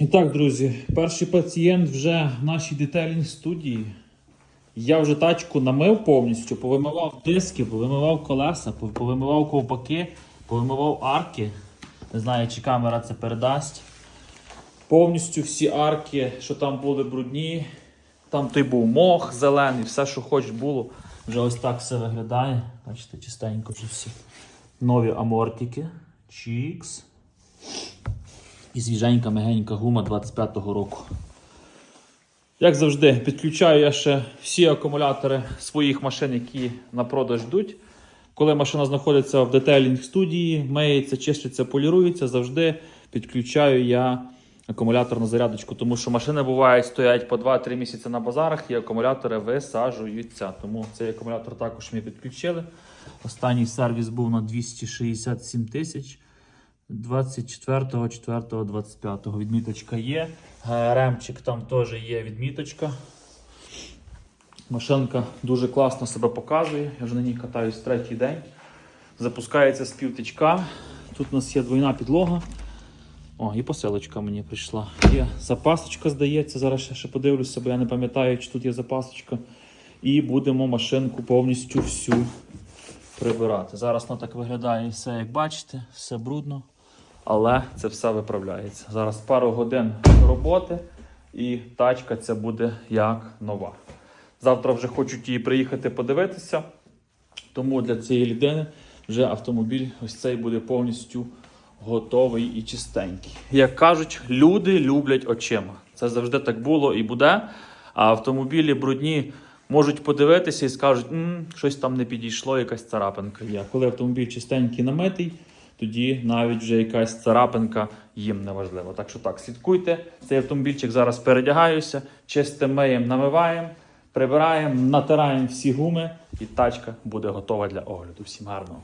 І так, друзі, перший пацієнт вже в нашій детейлінг студії. Я вже тачку намив повністю, повимивав диски, повимивав колеса, повимивав ковпаки, повимивав арки. Не знаю, чи камера це передасть. Повністю всі арки, що там були брудні. Там той був мох зелений, все, що хоч було. Вже ось так все виглядає. Бачите, чистенько вже всі. Нові амортики. Чікс. І свіженька мегенька гума 25-го року. Як завжди, підключаю я ще всі акумулятори своїх машин, які на продаж йдуть. Коли машина знаходиться в детейлінг студії, миється, чиститься, полірується, завжди підключаю я акумулятор на зарядочку, тому що машини бувають стоять по 2-3 місяці на базарах і акумулятори висаджуються. Тому цей акумулятор також ми підключили. Останній сервіс був на 267 тисяч. 24.04.25 відміточка є. ГРМчик там теж є відміточка. Машинка дуже класно себе показує. Я вже на ній катаюсь третій день. Запускається з півтичка. Тут у нас є двойна підлога. О, і посилочка мені прийшла. Є запасочка, здається. Зараз ще, ще подивлюся, бо я не пам'ятаю, чи тут є запасочка. І будемо машинку повністю всю прибирати. Зараз вона так виглядає все, як бачите, все брудно. Але це все виправляється. Зараз пару годин роботи і тачка ця буде як нова. Завтра вже хочуть її приїхати подивитися. Тому для цієї людини вже автомобіль ось цей буде повністю готовий і чистенький. Як кажуть, люди люблять очима. Це завжди так було і буде. А автомобілі брудні можуть подивитися і скажуть, «М, щось там не підійшло, якась царапинка є. Коли автомобіль чистенький намитий, тоді навіть вже якась царапинка їм не важлива. Так що так, слідкуйте. Цей автомобільчик зараз передягаюся, чистим миєм намиваємо, прибираємо, натираємо всі гуми, і тачка буде готова для огляду. Всім гарного.